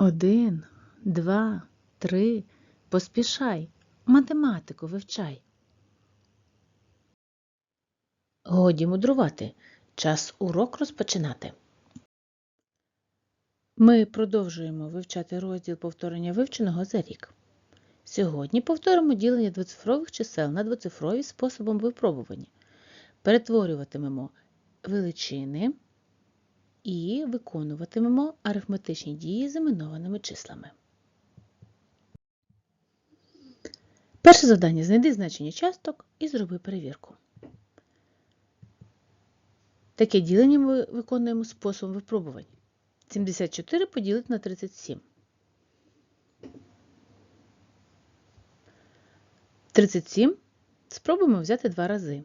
Один, два, три. Поспішай. Математику вивчай. Годі мудрувати. Час урок розпочинати. Ми продовжуємо вивчати розділ повторення вивченого за рік. Сьогодні повторимо ділення двоцифрових чисел на двоцифрові способом випробування. Перетворюватимемо величини і виконуватимемо арифметичні дії з іменованими числами. Перше завдання знайди значення часток і зроби перевірку. Таке ділення ми виконуємо способом випробувань. 74 поділити на 37. 37 спробуємо взяти два рази.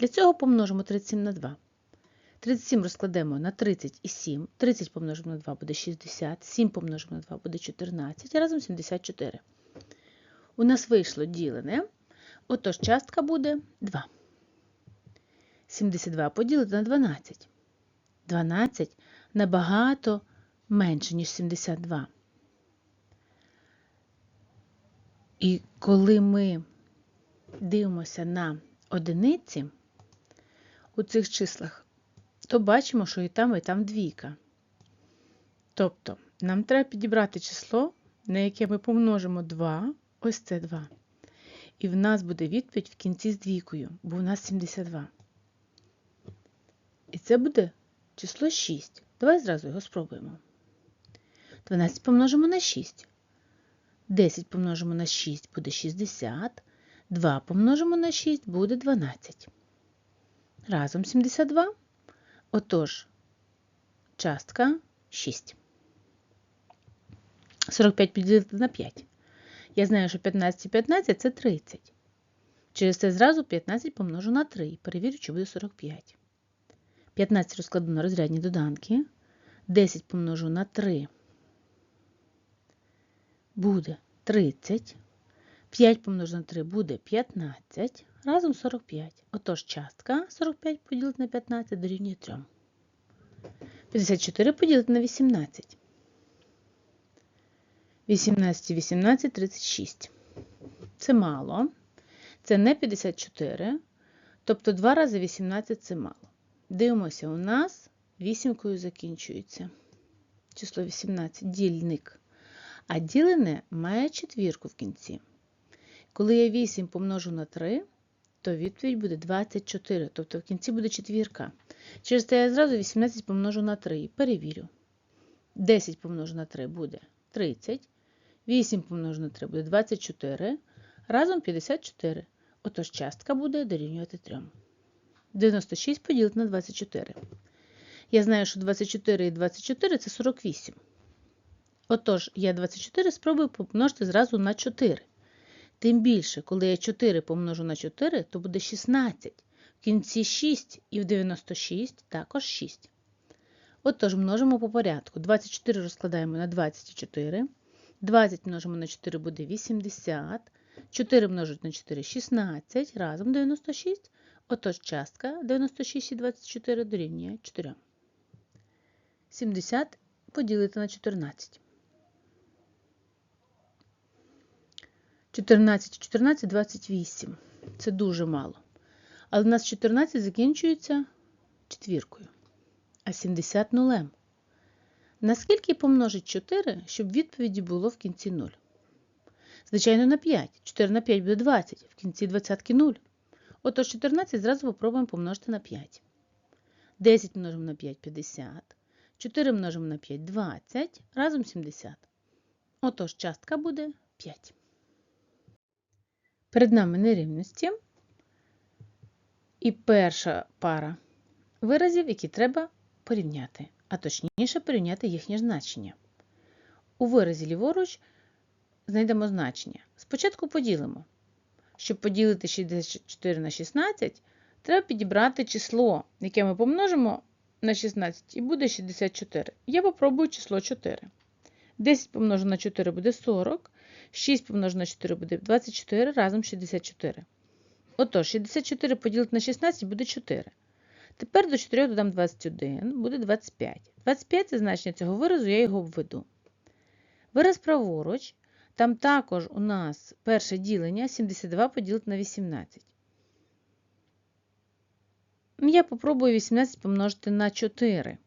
Для цього помножимо 37 на 2. 37 розкладемо на 30 і 7. 30 помножимо на 2 буде 60, 7 помножимо на 2 буде 14, а разом 74. У нас вийшло ділене, отож частка буде 2. 72 поділити на 12. 12 набагато менше, ніж 72. І коли ми дивимося на одиниці у цих числах, то бачимо, що і там, і там двійка. Тобто, нам треба підібрати число, на яке ми помножимо 2, ось це 2. І в нас буде відповідь в кінці з двійкою, бо у нас 72. І це буде число 6. Давай зразу його спробуємо. 12 помножимо на 6. 10 помножимо на 6 буде 60. 2 помножимо на 6 буде 12. Разом 72. Отож, частка 6. 45 поділити на 5. Я знаю, що 15 і 15 це 30. Через це зразу 15 помножу на 3 і перевірю, чи буде 45. 15 розкладу на розрядні доданки. 10 помножу на 3 буде 30. 5 помножу на 3 буде 15. Разом 45. Отож, частка 45 поділити на 15 дорівнює 3. 54 поділити на 18. 18 і 18 – 36. Це мало. Це не 54. Тобто 2 рази 18 – це мало. Дивимося, у нас вісімкою закінчується. Число 18 дільник. А ділене має четвірку в кінці. Коли я 8 помножу на 3, то відповідь буде 24. Тобто в кінці буде четвірка. Через це я зразу 18 помножу на 3 перевірю. 10 помножу на 3 буде 30. 8 помножу на 3 буде 24. Разом 54. Отож частка буде дорівнювати 3. 96 поділити на 24. Я знаю, що 24 і 24 це 48. Отож, я 24 спробую помножити зразу на 4. Тим більше, коли я 4 помножу на 4, то буде 16. В кінці 6 і в 96 також 6. Отож, множимо по порядку. 24 розкладаємо на 24. 20 множимо на 4 буде 80. 4 множить на 4 16. Разом 96. Отож, частка 96 і 24 дорівнює 4. 70 поділити на 14. 14 14 – 28. Це дуже мало. Але в нас 14 закінчується четвіркою, а 70 нулем. Наскільки помножить 4, щоб відповіді було в кінці 0? Звичайно, на 5. 4 на 5 буде 20, в кінці 20 0. Отож 14 зразу попробуємо помножити на 5. 10 множимо на 5 – 50. 4 множимо на 5 – 20. Разом 70. Отож, частка буде 5. Перед нами нерівності. І перша пара виразів, які треба порівняти, а точніше порівняти їхнє значення. У виразі ліворуч знайдемо значення. Спочатку поділимо. Щоб поділити 64 на 16, треба підібрати число, яке ми помножимо на 16, і буде 64. Я попробую число 4. 10 помножено на 4 буде 40, 6 помножено на 4 буде 24, разом 64. Отож, 64 поділити на 16 буде 4. Тепер до 4 додам 21, буде 25. 25 це значення цього виразу, я його обведу. Вираз праворуч, там також у нас перше ділення 72 поділити на 18. Я попробую 18 помножити на 4.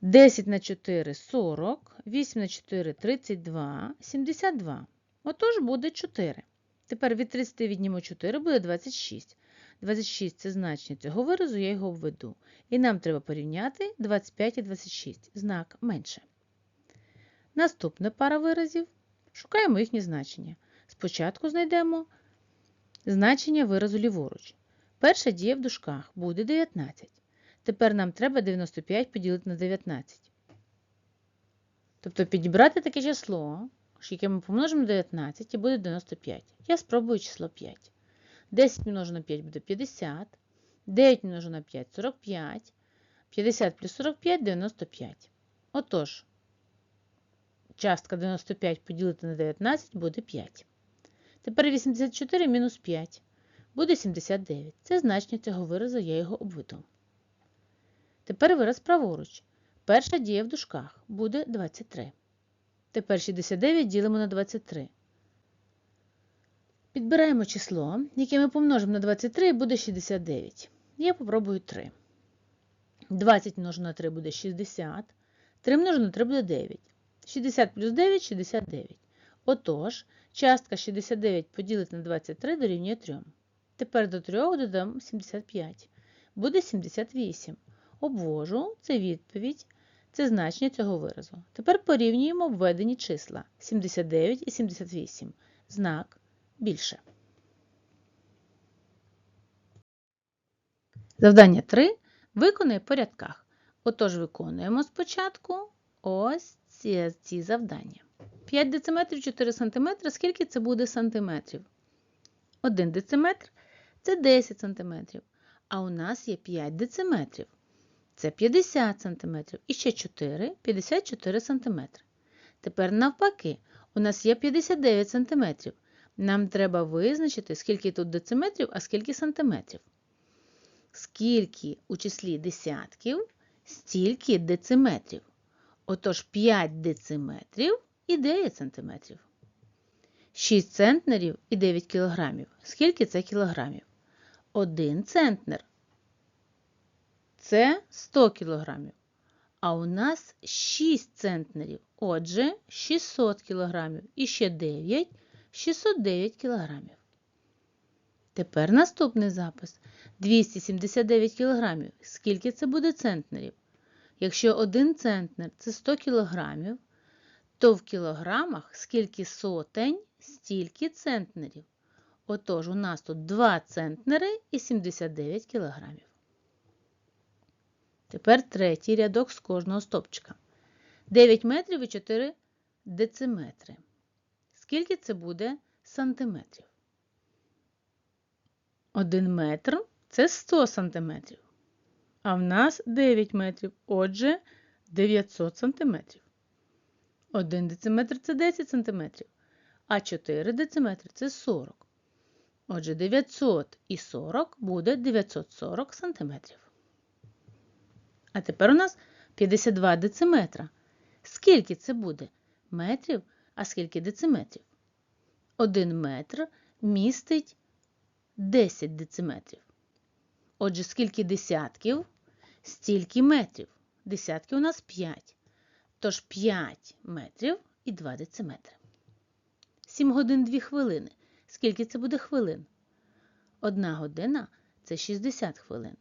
10 на 4 40, 8 на 4 32, 72. Отож буде 4. Тепер від 30 віднімо 4 буде 26. 26 це значення цього виразу, я його введу. І нам треба порівняти 25 і 26. Знак менше. Наступна пара виразів. Шукаємо їхні значення. Спочатку знайдемо значення виразу ліворуч. Перша дія в дужках буде 19. Тепер нам треба 95 поділити на 19. Тобто підібрати таке число, яке ми помножимо на 19 і буде 95. Я спробую число 5. 10 множено на 5 буде 50. 9 множено на 5 45. 50 плюс 45 95. Отож, частка 95 поділити на 19 буде 5. Тепер 84 мінус 5 буде 79. Це значення цього виразу, я його обведу. Тепер вираз праворуч. Перша дія в дужках буде 23. Тепер 69 ділимо на 23. Підбираємо число, яке ми помножимо на 23 і буде 69. Я попробую 3. 20 множено на 3 буде 60. 3 множено на 3 буде 9. 60 плюс 9 69. Отож, частка 69 поділити на 23 дорівнює 3. Тепер до 3 додам 75. Буде 78. Обвожу це відповідь, це значення цього виразу. Тепер порівнюємо обведені числа 79 і 78. Знак більше. Завдання 3. Виконай в порядках. Отож, виконуємо спочатку ось ці, ці завдання. 5 дециметрів 4 см. Скільки це буде сантиметрів? 1 дециметр це 10 см. А у нас є 5 дециметрів. Це 50 см. І ще 4 54 см. Тепер навпаки, у нас є 59 см. Нам треба визначити, скільки тут дециметрів, а скільки сантиметрів. Скільки у числі десятків, стільки дециметрів. Отож 5 дециметрів і 9 сантиметрів. 6 центнерів і 9 кілограмів. Скільки це кілограмів? 1 центнер це 100 кілограмів. А у нас 6 центнерів. Отже, 600 кілограмів. І ще 9 609 кілограмів. Тепер наступний запис. 279 кілограмів. Скільки це буде центнерів? Якщо 1 центнер це 100 кілограмів, то в кілограмах скільки сотень, стільки центнерів. Отож, у нас тут 2 центнери і 79 кілограмів. Тепер третій рядок з кожного стопчика. 9 метрів і 4 дециметри. Скільки це буде сантиметрів? 1 метр це 100 сантиметрів. А в нас 9 метрів. Отже, 900 сантиметрів. 1 дециметр це 10 сантиметрів. А 4 дециметри це 40. Отже, 900 і 40 буде 940 сантиметрів. А тепер у нас 52 дециметра. Скільки це буде? Метрів, а скільки дециметрів? Один метр містить 10 дециметрів. Отже, скільки десятків, стільки метрів. Десятки у нас 5. Тож 5 метрів і 2 дециметри. 7 годин 2 хвилини. Скільки це буде хвилин? Одна година це 60 хвилин.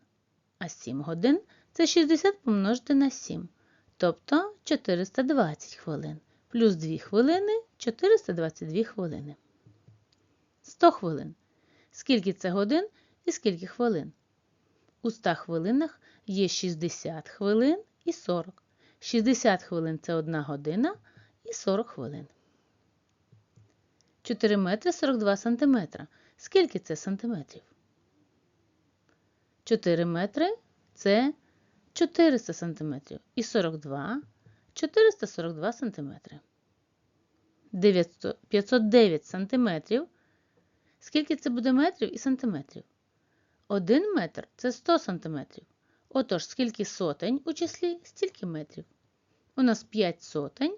А 7 годин це 60 помножити на 7. Тобто 420 хвилин. Плюс 2 хвилини 422 хвилини. 100 хвилин. Скільки це годин і скільки хвилин? У 100 хвилинах є 60 хвилин і 40. 60 хвилин це 1 година і 40 хвилин. 4 метри 42 сантиметра. Скільки це сантиметрів? 4 метри це 400 см і 42 442 см. 509 см. Скільки це буде метрів і сантиметрів? 1 метр це 100 сантиметрів. Отож, скільки сотень у числі, стільки метрів. У нас 5 сотень.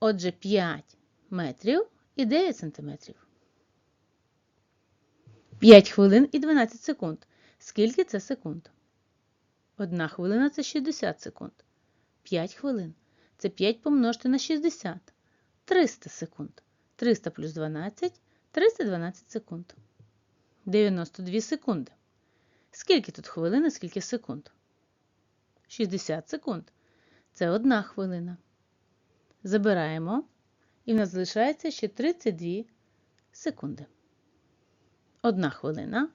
Отже, 5 метрів і 9 сантиметрів. 5 хвилин і 12 секунд. Скільки це секунд? Одна хвилина це 60 секунд. 5 хвилин. Це 5 помножити на 60. 300 секунд. 300 плюс 12 312 секунд. 92 секунди. Скільки тут хвилин, і скільки секунд? 60 секунд. Це одна хвилина. Забираємо. І в нас залишається ще 32 секунди. Одна хвилина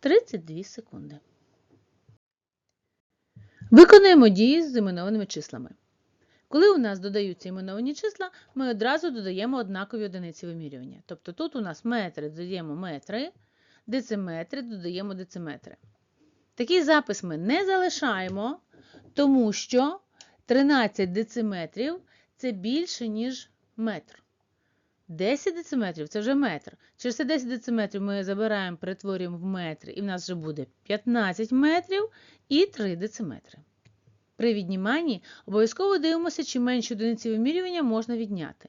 32 секунди. Виконуємо дії з іменованими числами. Коли у нас додаються іменовані числа, ми одразу додаємо однакові одиниці вимірювання. Тобто тут у нас метри додаємо метри, дециметри додаємо дециметри. Такий запис ми не залишаємо, тому що 13 дециметрів це більше, ніж метр. 10 дециметрів це вже метр. Через це 10 дециметрів ми забираємо, перетворюємо в метри, і в нас вже буде 15 метрів і 3 дециметри. При відніманні обов'язково дивимося, чи менші одиниці вимірювання можна відняти.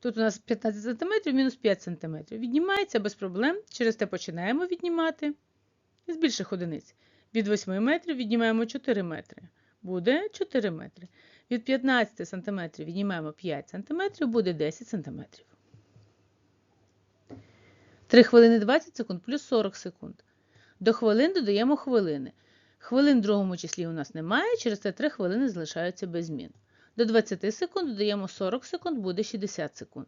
Тут у нас 15 см мінус 5 см. Віднімається без проблем, через те починаємо віднімати з більших одиниць. Від 8 метрів віднімаємо 4 метри. Буде 4 метри. Від 15 см віднімаємо 5 см, буде 10 см. 3 хвилини 20 секунд плюс 40 секунд. До хвилин додаємо хвилини. Хвилин в другому числі у нас немає, через це 3 хвилини залишаються без змін. До 20 секунд додаємо 40 секунд, буде 60 секунд.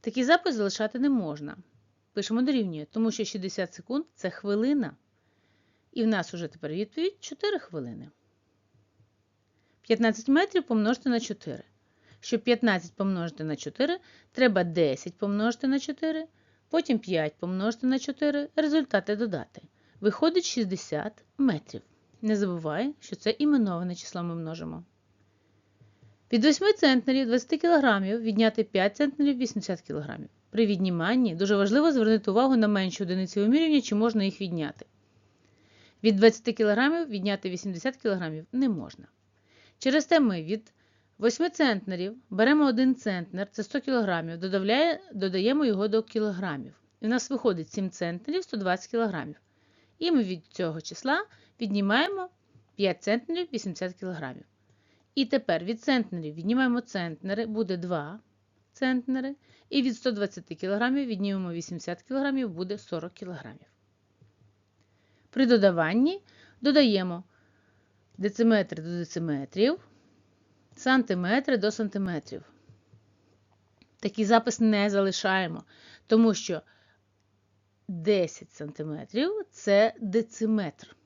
Такий запис залишати не можна. Пишемо дорівнює, тому що 60 секунд це хвилина. І в нас уже тепер відповідь 4 хвилини. 15 метрів помножити на 4. Щоб 15 помножити на 4, треба 10 помножити на 4, потім 5 помножити на 4, результати додати. Виходить 60 метрів. Не забувай, що це іменоване число ми множимо. Від 8 центнерів 20 кг відняти 5 центнерів 80 кг. При відніманні дуже важливо звернути увагу на менші одиниці вимірювання, чи можна їх відняти. Від 20 кг відняти 80 кг не можна. Через те ми від 8 центнерів беремо 1 центнер, це 100 кг, додаємо його до кілограмів. І у нас виходить 7 центнерів 120 кг. І ми від цього числа віднімаємо 5 центнерів 80 кг. І тепер від центнерів віднімаємо центнери, буде 2 центнери. І від 120 кг віднімемо 80 кг, буде 40 кг. При додаванні додаємо дециметри до дециметрів, сантиметри до сантиметрів. Такий запис не залишаємо, тому що 10 см це дециметр.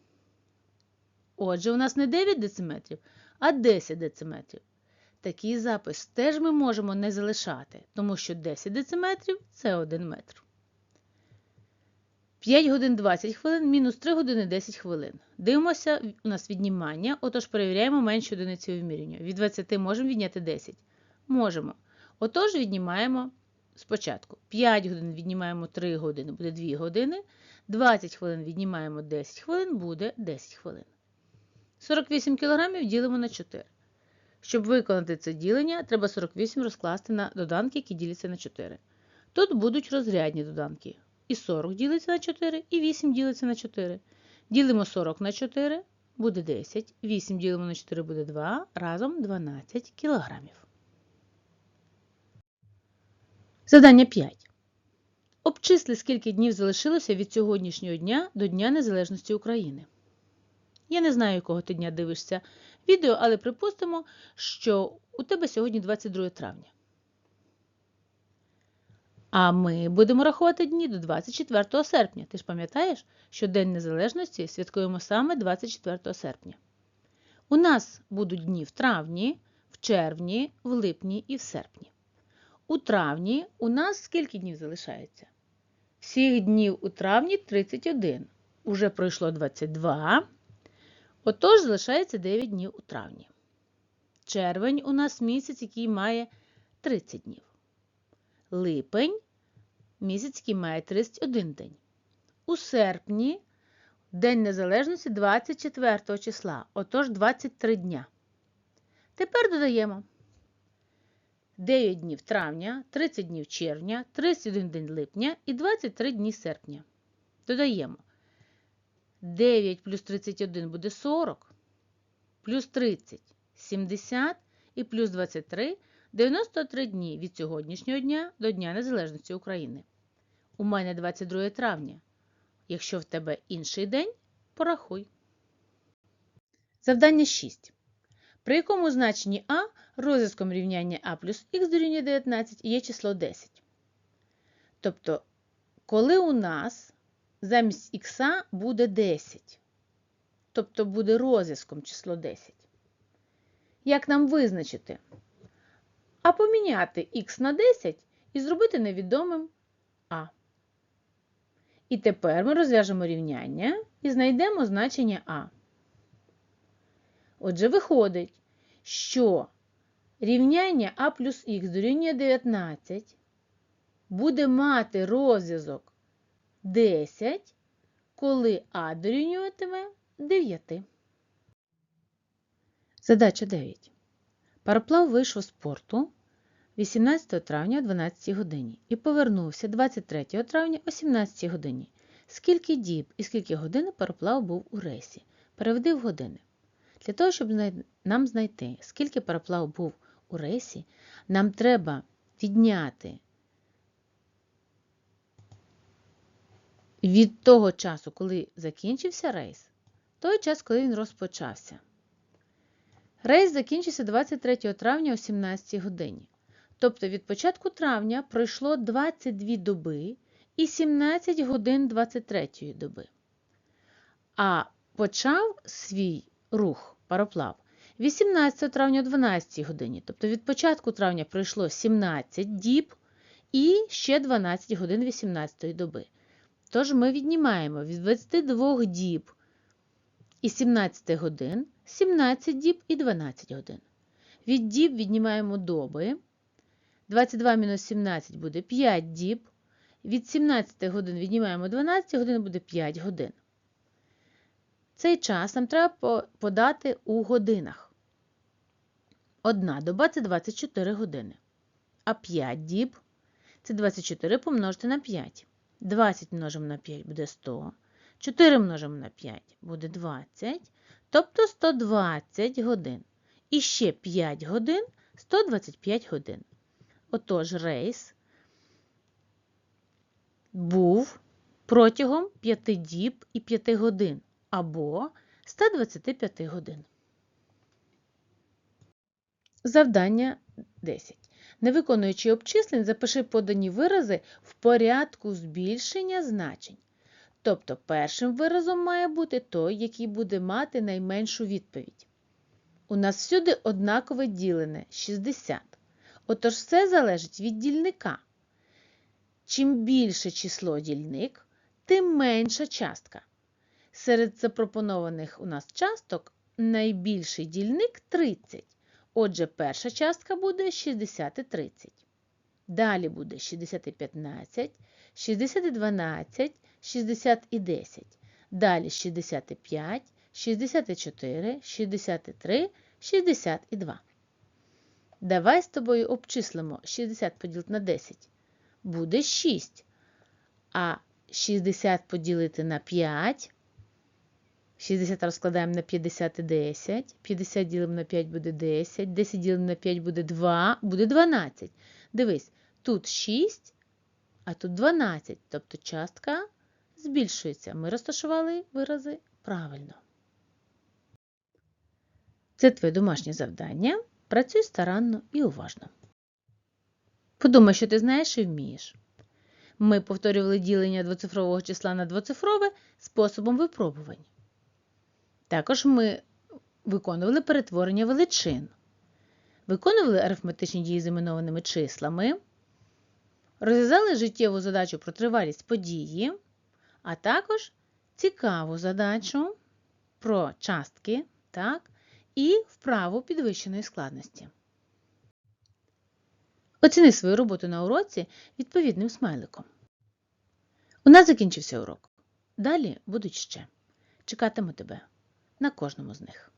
Отже, у нас не 9 дециметрів, а 10 дециметрів. Такий запис теж ми можемо не залишати, тому що 10 дециметрів це 1 метр. 5 годин 20 хвилин мінус 3 години 10 хвилин. Дивимося, у нас віднімання, отож перевіряємо менші одиниці вимірювання. Від 20 можемо відняти 10. Можемо. Отож, віднімаємо спочатку. 5 годин віднімаємо 3 години, буде 2 години. 20 хвилин віднімаємо 10 хвилин, буде 10 хвилин. 48 кг ділимо на 4. Щоб виконати це ділення, треба 48 розкласти на доданки, які діляться на 4. Тут будуть розрядні доданки. І 40 ділиться на 4, і 8 ділиться на 4. Ділимо 40 на 4, буде 10. 8 ділимо на 4 буде 2, разом 12 кілограмів. Задання 5. Обчисли, скільки днів залишилося від сьогоднішнього дня до Дня Незалежності України. Я не знаю, якого ти дня дивишся відео, але припустимо, що у тебе сьогодні 22 травня. А ми будемо рахувати дні до 24 серпня. Ти ж пам'ятаєш, що День Незалежності святкуємо саме 24 серпня. У нас будуть дні в травні, в червні, в липні і в серпні. У травні у нас скільки днів залишається? Всіх днів у травні 31. Уже пройшло 22. Отож, залишається 9 днів у травні. Червень у нас місяць, який має 30 днів. Липень місяцький має 31 день. у серпні День Незалежності 24 числа, отож 23 дня. Тепер додаємо 9 днів травня, 30 днів червня, 31 день липня і 23 дні серпня. Додаємо 9 плюс 31 буде 40, плюс 30 70 і плюс 23 93 дні від сьогоднішнього дня до Дня Незалежності України. У мене 22 травня. Якщо в тебе інший день, порахуй. Завдання 6. При якому значенні А розв'язком рівняння А плюс х дорівнює 19 є число 10. Тобто, коли у нас замість х буде 10, тобто буде розв'язком число 10. Як нам визначити? А поміняти х на 10 і зробити невідомим А. І тепер ми розв'яжемо рівняння і знайдемо значення А. Отже, виходить, що рівняння А плюс х дорівнює 19 буде мати розв'язок 10, коли А дорівнюватиме 9. Задача 9. Пароплав вийшов з порту 18 травня о 12 годині і повернувся 23 травня о 17 годині. Скільки діб і скільки годин пароплав був у рейсі? Переведи в години. Для того, щоб нам знайти, скільки пароплав був у рейсі, нам треба відняти від того часу, коли закінчився рейс, той час, коли він розпочався. Рейс закінчився 23 травня о 17 годині. Тобто від початку травня пройшло 22 доби і 17 годин 23 доби. А почав свій рух пароплав 18 травня о 12 годині. Тобто від початку травня пройшло 17 діб і ще 12 годин 18 доби. Тож ми віднімаємо від 22 діб і 17 годин 17 діб і 12 годин. Від діб віднімаємо доби. 22 мінус 17 буде 5 діб. Від 17 годин віднімаємо 12 годин, буде 5 годин. Цей час нам треба подати у годинах. Одна доба це 24 години. А 5 діб це 24 помножити на 5. 20 множимо на 5 буде 100. 4 множимо на 5 буде 20. Тобто 120 годин. І ще 5 годин 125 годин. Отож, рейс був протягом 5 діб і 5 годин або 125 годин. Завдання 10. Не виконуючи обчислень, запиши подані вирази в порядку збільшення значень. Тобто першим виразом має бути той, який буде мати найменшу відповідь. У нас всюди однакове ділене 60. Отож все залежить від дільника. Чим більше число дільник, тим менша частка. Серед запропонованих у нас часток найбільший дільник 30. Отже, перша частка буде 60 і 30. Далі буде 60 і 15, 60 і 12, 60 і 10. Далі 65, 64, 63, 62. Давай з тобою обчислимо 60 поділити на 10. Буде 6. А 60 поділити на 5. 60 розкладаємо на 50 і 10. 50 ділимо на 5 буде 10. 10 ділимо на 5 буде 2, буде 12. Дивись, тут 6, а тут 12. Тобто частка збільшується. Ми розташували вирази правильно. Це твоє домашнє завдання. Працюй старанно і уважно. Подумай, що ти знаєш і вмієш. Ми повторювали ділення двоцифрового числа на двоцифрове способом випробувань. Також ми виконували перетворення величин, виконували арифметичні дії з іменованими числами, розв'язали життєву задачу про тривалість події, а також цікаву задачу про частки так, і вправу підвищеної складності. Оціни свою роботу на уроці відповідним смайликом. У нас закінчився урок. Далі будуть ще. Чекатиму тебе на кожному з них.